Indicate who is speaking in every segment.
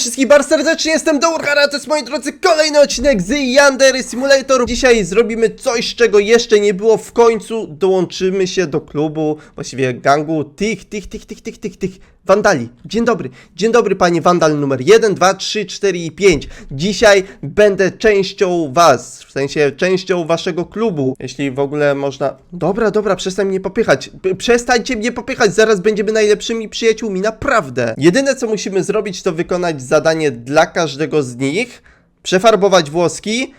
Speaker 1: wszystkich bardzo serdecznie, jestem Dourhara, to jest moi drodzy kolejny odcinek z Yandere Simulator. Dzisiaj zrobimy coś, czego jeszcze nie było, w końcu. Dołączymy się do klubu, właściwie gangu. Tych, tych, tych, tych, tych, tych, tych wandali. Dzień dobry, dzień dobry panie wandal numer 1, 2, 3, 4 i 5. Dzisiaj będę częścią was, w sensie częścią waszego klubu, jeśli w ogóle można... Dobra, dobra, przestań mnie popychać, przestańcie mnie popychać, zaraz będziemy najlepszymi przyjaciółmi, naprawdę. Jedyne co musimy zrobić to wykonać zadanie dla każdego z nich, przefarbować włoski,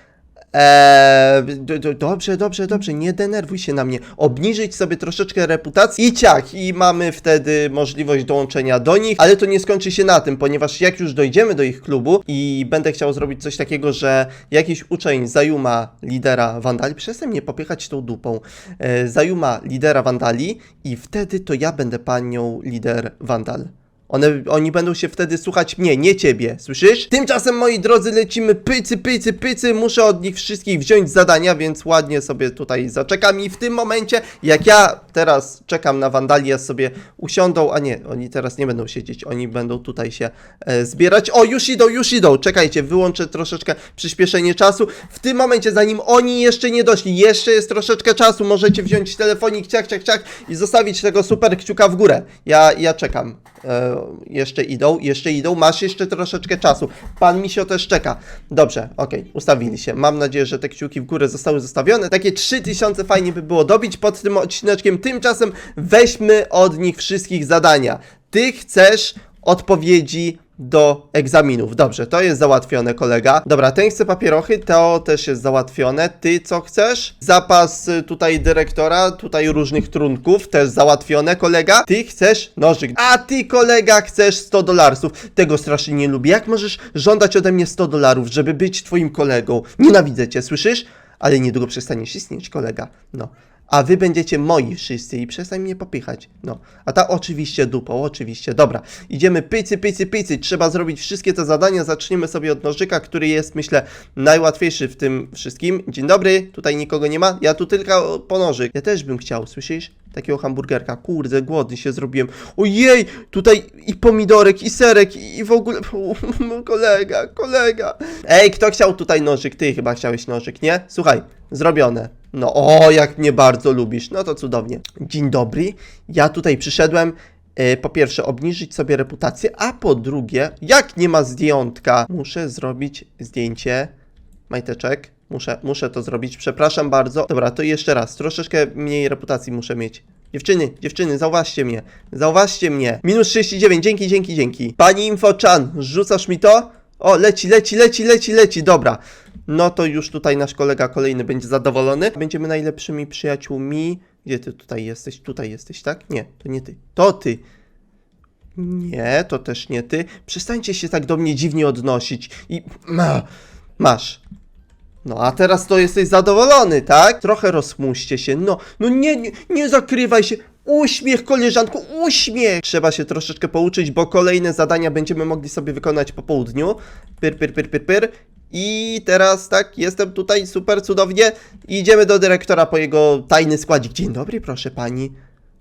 Speaker 1: Eee, do, do, dobrze, dobrze, dobrze, nie denerwuj się na mnie. Obniżyć sobie troszeczkę reputację i ciach, i mamy wtedy możliwość dołączenia do nich, ale to nie skończy się na tym, ponieważ jak już dojdziemy do ich klubu i będę chciał zrobić coś takiego, że jakiś uczeń zajuma lidera wandali, przestań mnie popychać tą dupą, e, zajuma lidera wandali i wtedy to ja będę panią lider wandal. One, oni będą się wtedy słuchać mnie, nie ciebie, słyszysz? Tymczasem, moi drodzy, lecimy pycy, pycy, pycy. Muszę od nich wszystkich wziąć zadania, więc ładnie sobie tutaj zaczekam. I w tym momencie, jak ja teraz czekam na wandalię, sobie usiądą, a nie, oni teraz nie będą siedzieć, oni będą tutaj się e, zbierać. O, już idą, już idą, czekajcie, wyłączę troszeczkę przyspieszenie czasu. W tym momencie, zanim oni jeszcze nie doszli, jeszcze jest troszeczkę czasu, możecie wziąć telefonik, ciach, ciach, ciach i zostawić tego super kciuka w górę. Ja, ja czekam. E, jeszcze idą, jeszcze idą, masz jeszcze troszeczkę czasu. Pan Misio też czeka. Dobrze, okej, ustawili się. Mam nadzieję, że te kciuki w górę zostały zostawione. Takie 3000 fajnie by było dobić pod tym odcineczkiem. Tymczasem weźmy od nich wszystkich zadania. Ty chcesz odpowiedzi do egzaminów. Dobrze, to jest załatwione, kolega. Dobra, ten chce papierochy, to też jest załatwione. Ty co chcesz? Zapas y, tutaj dyrektora, tutaj różnych trunków, też załatwione, kolega. Ty chcesz nożyk, a ty, kolega, chcesz 100 dolarsów. Tego strasznie nie lubię. Jak możesz żądać ode mnie 100 dolarów, żeby być twoim kolegą? Nienawidzę cię, słyszysz? Ale niedługo przestaniesz istnieć, kolega. No. A wy będziecie moi wszyscy i przestań mnie popychać. No. A ta oczywiście dupą, oczywiście. Dobra. Idziemy pycy, pycy, pycy. Trzeba zrobić wszystkie te zadania. Zaczniemy sobie od nożyka, który jest, myślę, najłatwiejszy w tym wszystkim. Dzień dobry. Tutaj nikogo nie ma. Ja tu tylko po nożyk. Ja też bym chciał, słyszysz? Takiego hamburgerka. Kurde, głodny się zrobiłem. Ojej! Tutaj i pomidorek, i serek, i w ogóle... kolega, kolega. Ej, kto chciał tutaj nożyk? Ty chyba chciałeś nożyk, nie? Słuchaj, zrobione. No, o, jak mnie bardzo lubisz. No to cudownie. Dzień dobry. Ja tutaj przyszedłem. e, Po pierwsze, obniżyć sobie reputację, a po drugie, jak nie ma zdjątka, muszę zrobić zdjęcie majteczek. Muszę, muszę to zrobić, przepraszam bardzo. Dobra, to jeszcze raz, troszeczkę mniej reputacji muszę mieć. Dziewczyny, dziewczyny, zauważcie mnie, zauważcie mnie. Minus 39, dzięki, dzięki, dzięki. Pani Infochan, rzucasz mi to? O, leci, leci, leci, leci, leci, dobra. No to już tutaj nasz kolega kolejny będzie zadowolony. Będziemy najlepszymi przyjaciółmi. Gdzie ty tutaj jesteś? Tutaj jesteś, tak? Nie, to nie ty. To ty. Nie, to też nie ty. Przestańcie się tak do mnie dziwnie odnosić. I. Ma, masz. No a teraz to jesteś zadowolony, tak? Trochę rozmuście się. No, no nie, nie, nie zakrywaj się. Uśmiech, koleżanku, uśmiech! Trzeba się troszeczkę pouczyć, bo kolejne zadania będziemy mogli sobie wykonać po południu. Pyr, pyr, pyr, pyr, pyr. I teraz tak, jestem tutaj super cudownie. Idziemy do dyrektora po jego tajny składzik. Dzień dobry, proszę pani.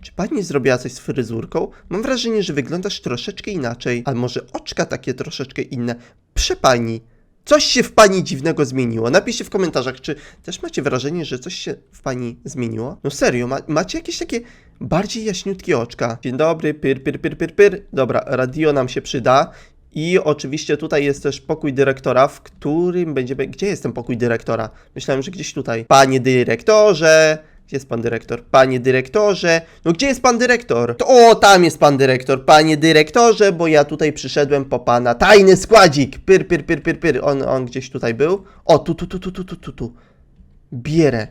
Speaker 1: Czy pani zrobiła coś z fryzurką? Mam wrażenie, że wyglądasz troszeczkę inaczej. A może oczka takie troszeczkę inne? Prze pani. Coś się w pani dziwnego zmieniło. Napiszcie w komentarzach, czy też macie wrażenie, że coś się w pani zmieniło? No serio, ma, macie jakieś takie bardziej jaśniutkie oczka. Dzień dobry, pyr, pyr, pyr, pyr, pyr. Dobra, radio nam się przyda. I oczywiście tutaj jest też pokój dyrektora, w którym będziemy... Gdzie jest ten pokój dyrektora? Myślałem, że gdzieś tutaj. Panie dyrektorze... Gdzie jest pan dyrektor? Panie dyrektorze... No gdzie jest pan dyrektor? To, o, tam jest pan dyrektor. Panie dyrektorze, bo ja tutaj przyszedłem po pana tajny składzik. Pyr, pyr, pyr, pyr, pyr. On, on gdzieś tutaj był. O, tu, tu, tu, tu, tu, tu, tu, tu. Bierę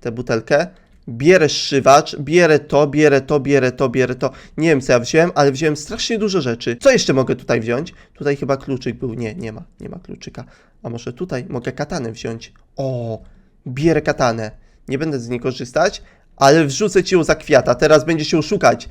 Speaker 1: tę butelkę. Bierę szywacz, bierę to, bierę to, bierę to, bierę to. Nie wiem co ja wziąłem, ale wziąłem strasznie dużo rzeczy. Co jeszcze mogę tutaj wziąć? Tutaj chyba kluczyk był. Nie, nie ma, nie ma kluczyka. A może tutaj mogę katanę wziąć? O, bierę katanę. Nie będę z niej korzystać, ale wrzucę ci ją za kwiata. Teraz będziesz ją szukać.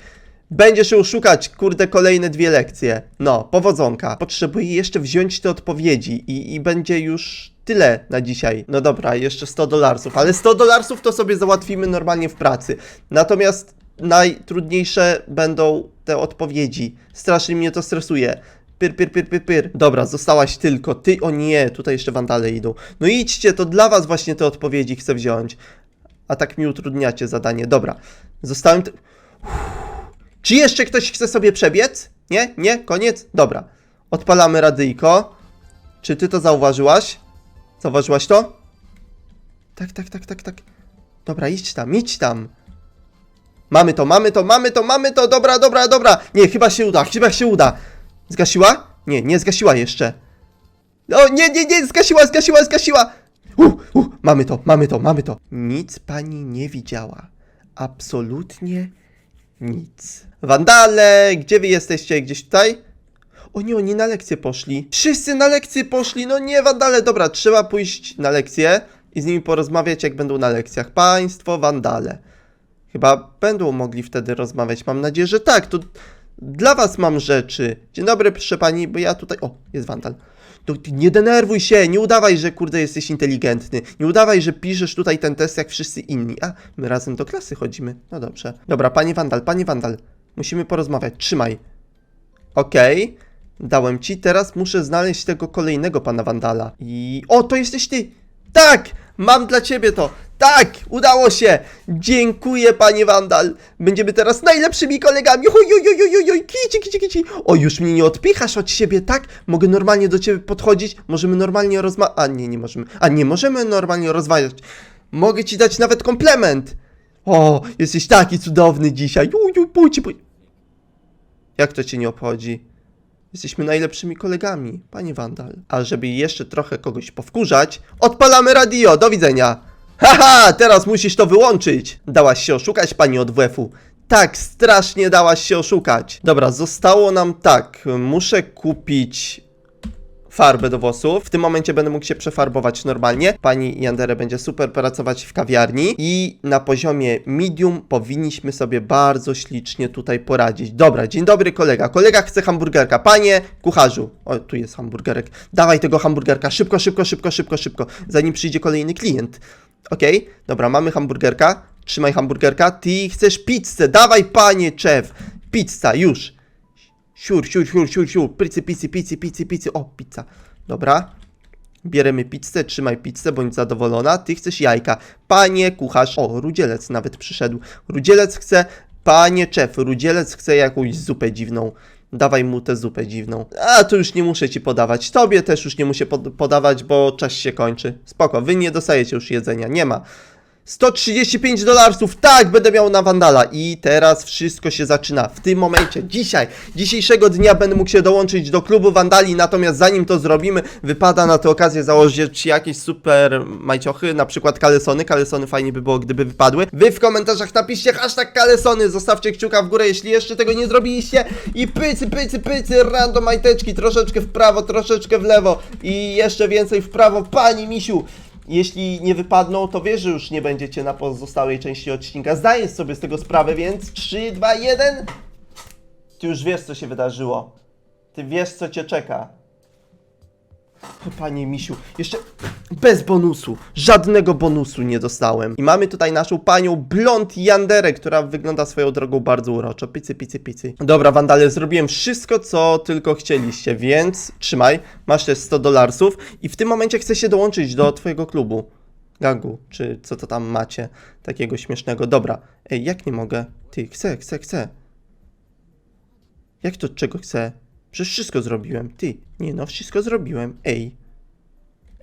Speaker 1: Będziesz ją szukać, kurde, kolejne dwie lekcje. No, powodzonka. Potrzebuję jeszcze wziąć te odpowiedzi i, i będzie już tyle na dzisiaj. No dobra, jeszcze 100 dolarsów, ale 100 dolarsów to sobie załatwimy normalnie w pracy. Natomiast najtrudniejsze będą te odpowiedzi. Strasznie mnie to stresuje. Pyr, pyr, pyr, pyr, pyr. Dobra, zostałaś tylko ty. O nie, tutaj jeszcze wandale idą. No idźcie, to dla was właśnie te odpowiedzi chcę wziąć. A tak mi utrudniacie zadanie. Dobra, zostałem... Czy jeszcze ktoś chce sobie przebiec? Nie? Nie? Koniec? Dobra. Odpalamy radyjko. Czy ty to zauważyłaś? Zauważyłaś to? Tak, tak, tak, tak, tak. Dobra, idź tam, idź tam. Mamy to, mamy to, mamy to, mamy to, dobra, dobra, dobra. Nie, chyba się uda, chyba się uda. Zgasiła? Nie, nie zgasiła jeszcze. O, nie, nie, nie, zgasiła, zgasiła, zgasiła. Uh, uh, mamy to, mamy to, mamy to. Nic pani nie widziała. Absolutnie nic. Wandale, gdzie wy jesteście? Gdzieś tutaj? O nie, oni na lekcję poszli. Wszyscy na lekcję poszli. No nie, wandale. Dobra, trzeba pójść na lekcję i z nimi porozmawiać, jak będą na lekcjach. Państwo wandale. Chyba będą mogli wtedy rozmawiać. Mam nadzieję, że tak. To dla was mam rzeczy. Dzień dobry, proszę pani, bo ja tutaj. O, jest wandal. No, nie denerwuj się, nie udawaj, że kurde jesteś inteligentny. Nie udawaj, że piszesz tutaj ten test jak wszyscy inni. A, my razem do klasy chodzimy. No dobrze. Dobra, panie wandal, panie wandal. Musimy porozmawiać. Trzymaj. Okej. Dałem ci, teraz muszę znaleźć tego kolejnego pana Wandala. I. O, to jesteś ty! Tak! Mam dla ciebie to! Tak! Udało się! Dziękuję, panie Wandal! Będziemy teraz najlepszymi kolegami! Oj, oj, oj, oj, oj, oj, kici, kici, kici! O, już mnie nie odpychasz od siebie, tak? Mogę normalnie do ciebie podchodzić? Możemy normalnie rozmawiać. A nie, nie możemy. A nie możemy normalnie rozmawiać. Mogę ci dać nawet komplement! O, jesteś taki cudowny dzisiaj! Uj, uj, pójdź, pójdź. Jak to cię nie obchodzi? Jesteśmy najlepszymi kolegami, panie Wandal. A żeby jeszcze trochę kogoś powkurzać, odpalamy radio, do widzenia! Haha, teraz musisz to wyłączyć! Dałaś się oszukać, pani od WF-u. Tak, strasznie dałaś się oszukać. Dobra, zostało nam tak. Muszę kupić farbę do włosów. W tym momencie będę mógł się przefarbować normalnie. Pani Yandere będzie super pracować w kawiarni i na poziomie medium powinniśmy sobie bardzo ślicznie tutaj poradzić. Dobra, dzień dobry kolega. Kolega chce hamburgerka. Panie kucharzu. O, tu jest hamburgerek. Dawaj tego hamburgerka. Szybko, szybko, szybko, szybko, szybko. Zanim przyjdzie kolejny klient. Okej, dobra, mamy hamburgerka. Trzymaj hamburgerka. Ty chcesz pizzę. Dawaj panie szef. Pizza, już. Siur, siur, siur, siur, siur. Picy, picy, picy, picy, picy. O, pizza. Dobra. Bierzemy pizzę, trzymaj pizzę, bądź zadowolona. Ty chcesz jajka. Panie kucharz. O, rudzielec nawet przyszedł. Rudzielec chce. Panie szef, rudzielec chce jakąś zupę dziwną. Dawaj mu tę zupę dziwną. A, to już nie muszę ci podawać. Tobie też już nie muszę pod podawać, bo czas się kończy. Spoko, wy nie dostajecie już jedzenia. Nie ma. 135 dolarów, tak, będę miał na Wandala. I teraz wszystko się zaczyna w tym momencie, dzisiaj, dzisiejszego dnia będę mógł się dołączyć do klubu Wandali, natomiast zanim to zrobimy, wypada na tę okazję założyć jakieś super majciochy, na przykład kalesony, kalesony fajnie by było, gdyby wypadły. Wy w komentarzach napiszcie hashtag kalesony, zostawcie kciuka w górę, jeśli jeszcze tego nie zrobiliście. I pycy, pycy, pycy, random majteczki, troszeczkę w prawo, troszeczkę w lewo. I jeszcze więcej w prawo, pani misiu, jeśli nie wypadną, to wiesz, że już nie będziecie na pozostałej części odcinka. Zdajesz sobie z tego sprawę, więc 3, 2, 1. Ty już wiesz, co się wydarzyło. Ty wiesz, co cię czeka. Panie misiu, jeszcze bez bonusu, żadnego bonusu nie dostałem. I mamy tutaj naszą panią Blond Yanderę, która wygląda swoją drogą bardzo uroczo. Picy, picy, picy. Dobra, Wandale, zrobiłem wszystko, co tylko chcieliście, więc trzymaj, masz też 100 dolarsów i w tym momencie chcę się dołączyć do twojego klubu. Gangu, czy co to tam macie, takiego śmiesznego. Dobra, ej, jak nie mogę? Ty, chcę, chcę, chcę. Jak to czego chcę? Przecież wszystko zrobiłem. Ty, nie no, wszystko zrobiłem. Ej.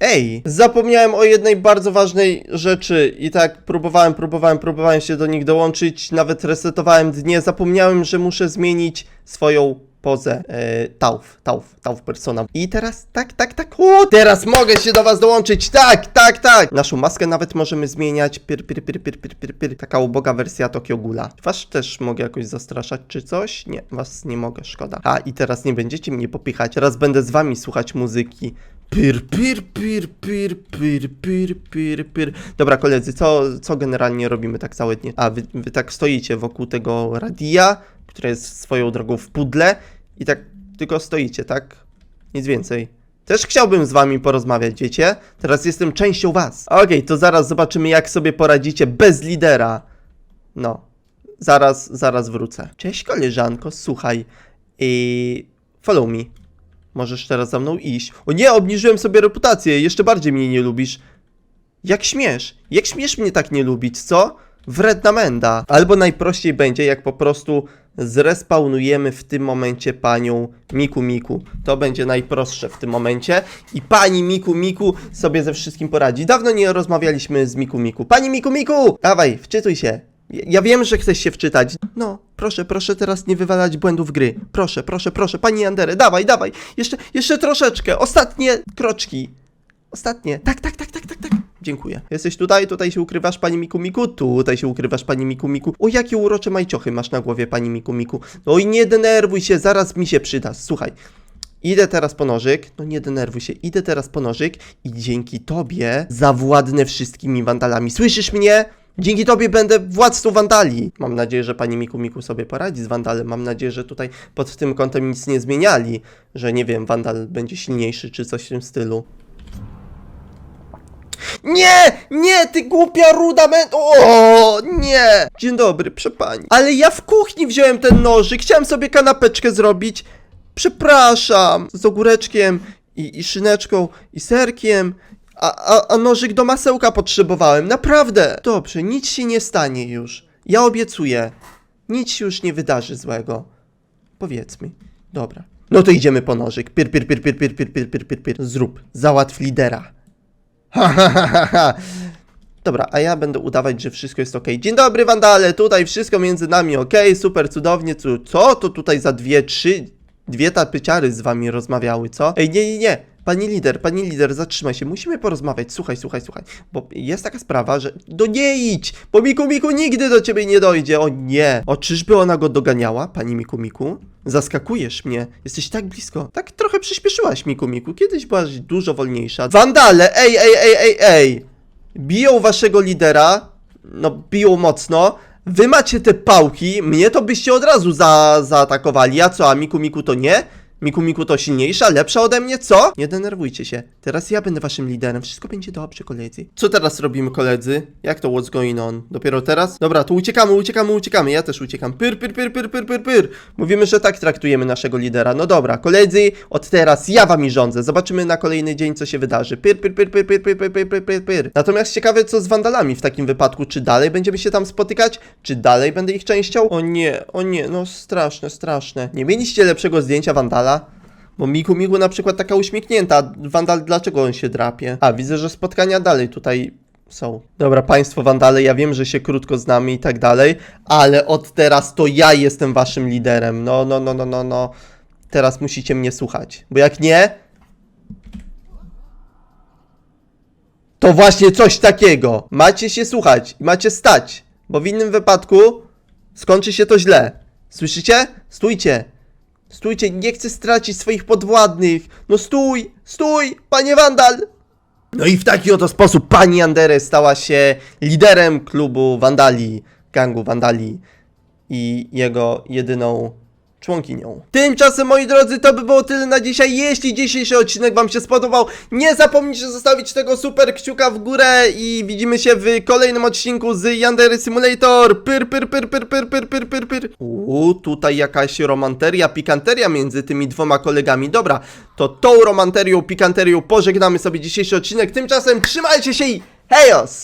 Speaker 1: Ej! Zapomniałem o jednej bardzo ważnej rzeczy i tak próbowałem, próbowałem, próbowałem się do nich dołączyć, nawet resetowałem dnie, zapomniałem, że muszę zmienić swoją pozę. E, tauf, tauf, tauf persona. I teraz, tak, tak, tak, o, teraz mogę się do was dołączyć, tak, tak, tak! Naszą maskę nawet możemy zmieniać, pyr, pyr, pyr, pyr, pyr, pyr, pyr. Taka uboga wersja Tokio Gula. Was też mogę jakoś zastraszać czy coś? Nie, was nie mogę, szkoda. A, i teraz nie będziecie mnie popychać, teraz będę z wami słuchać muzyki. Pyr, pyr, pyr, pyr, pyr, pyr, pyr, pyr. Dobra, koledzy, co, co generalnie robimy tak całe dnie? A, wy, wy tak stoicie wokół tego radia, które jest swoją drogą w pudle i tak tylko stoicie, tak? Nic więcej. Też chciałbym z wami porozmawiać, wiecie? Teraz jestem częścią was. Okej, to zaraz zobaczymy, jak sobie poradzicie bez lidera. No, zaraz, zaraz wrócę. Cześć koleżanko, słuchaj. I follow me. Możesz teraz za mną iść. O nie, obniżyłem sobie reputację, jeszcze bardziej mnie nie lubisz. Jak śmiesz? Jak śmiesz mnie tak nie lubić, co? Wredna menda. Albo najprościej będzie, jak po prostu zrespawnujemy w tym momencie panią Miku Miku. To będzie najprostsze w tym momencie i pani Miku Miku sobie ze wszystkim poradzi. Dawno nie rozmawialiśmy z Miku Miku. Pani Miku Miku! Dawaj, wczytuj się. Ja ja wiem, że chcesz się wczytać. No, proszę, proszę teraz nie wywalać błędów gry. Proszę, proszę, proszę, pani Andery, dawaj, dawaj. Jeszcze, jeszcze troszeczkę. Ostatnie kroczki. Ostatnie. Tak, tak, tak, tak, tak, tak. Dziękuję. Jesteś tutaj, tutaj się ukrywasz, pani Miku Miku, tutaj się ukrywasz, pani Miku Miku. O, jakie urocze majciochy masz na głowie, pani Miku Miku. Oj, nie denerwuj się, zaraz mi się przyda. Słuchaj, idę teraz po nożyk, no nie denerwuj się, idę teraz po nożyk i dzięki tobie zawładnę wszystkimi wandalami. Słyszysz mnie? Dzięki tobie będę władcą wandali. Mam nadzieję, że pani Miku Miku sobie poradzi z wandalem. Mam nadzieję, że tutaj pod tym kątem nic nie zmieniali. Że nie wiem, wandal będzie silniejszy czy coś w tym stylu. Nie! Nie, ty głupia ruda men... O, nie! Dzień dobry, przepani. Ale ja w kuchni wziąłem ten nożyk, chciałem sobie kanapeczkę zrobić. Przepraszam. Z ogóreczkiem i, i szyneczką i serkiem. A, a, a nożyk do masełka potrzebowałem, naprawdę. Dobrze, nic się nie stanie już. Ja obiecuję. Nic się już nie wydarzy złego. Powiedzmy. Dobra. No to idziemy po nożyk. Pir, pir, pir, pir, pir, pir, pir, pir, pir, pir. Zrób. Załatw lidera. Ha, ha, ha, ha, ha. Dobra, a ja będę udawać, że wszystko jest ok. Dzień dobry, wandale, tutaj wszystko między nami ok, super, cudownie, cu- co to tutaj za dwie, trzy, dwie tapyciary z wami rozmawiały, co? Ej, nie, nie, nie, pani lider, pani lider, zatrzymaj się, musimy porozmawiać, słuchaj, słuchaj, słuchaj, bo jest taka sprawa, że, do nie idź, bo Miku Miku nigdy do ciebie nie dojdzie, o nie. O, czyżby ona go doganiała, pani Miku Miku? Zaskakujesz mnie, jesteś tak blisko. Tak trochę przyspieszyłaś, Miku Miku, kiedyś byłaś dużo wolniejsza. Wandale, ej, ej, ej, ej, ej! biją waszego lidera, no biją mocno, wy macie te pałki, mnie to byście od razu za, zaatakowali, a co, a Miku Miku to nie? Miku Miku to silniejsza, lepsza ode mnie, co? Nie denerwujcie się, teraz ja będę waszym liderem, wszystko będzie dobrze, koledzy. Co teraz robimy, koledzy? Jak to what's going on? Dopiero teraz? Dobra, to uciekamy, uciekamy, uciekamy, ja też uciekam. Pyr, pyr, pyr, pyr, pyr, pyr, pyr. Mówimy, że tak traktujemy naszego lidera. No dobra, koledzy, od teraz ja wami rządzę. Zobaczymy na kolejny dzień, co się wydarzy. Pyr, pyr, pyr, pyr, pyr, pyr, pyr, pyr, pyr, pyr, pyr. Natomiast ciekawe, co z wandalami w takim wypadku. Czy dalej będziemy się tam spotykać? Czy dalej będę ich częścią? O nie, o nie, no straszne, straszne. Nie mieliście lepszego zdjęcia wandala? Bo Miku Miku na przykład taka uśmiechnięta. Wandal, dlaczego on się drapie? A, widzę, że spotkania dalej tutaj są. Dobra, państwo wandale, ja wiem, że się krótko znamy i tak dalej, ale od teraz to ja jestem waszym liderem. No, no, no, no, no, no. Teraz musicie mnie słuchać. Bo jak nie, to właśnie coś takiego. Macie się słuchać i macie stać, bo w innym wypadku skończy się to źle. Słyszycie? Stójcie. Stójcie, nie chcę stracić swoich podwładnych. No stój, stój, panie Wandal. No i w taki oto sposób pani Andere stała się liderem klubu Wandali, gangu Wandali i jego jedyną członkinią. Tymczasem, moi drodzy, to by było tyle na dzisiaj. Jeśli dzisiejszy odcinek Wam się spodobał, nie zapomnijcie zostawić tego super kciuka w górę i widzimy się w kolejnym odcinku z Yandery Simulator. Pyr, pyr, pyr, pyr, pyr, pyr, pyr, pyr, pyr. Uuu, tutaj jakaś romanteria, pikanteria między tymi dwoma kolegami. Dobra, to tą romanterią, pikanterią pożegnamy sobie dzisiejszy odcinek. Tymczasem trzymajcie się i hejos!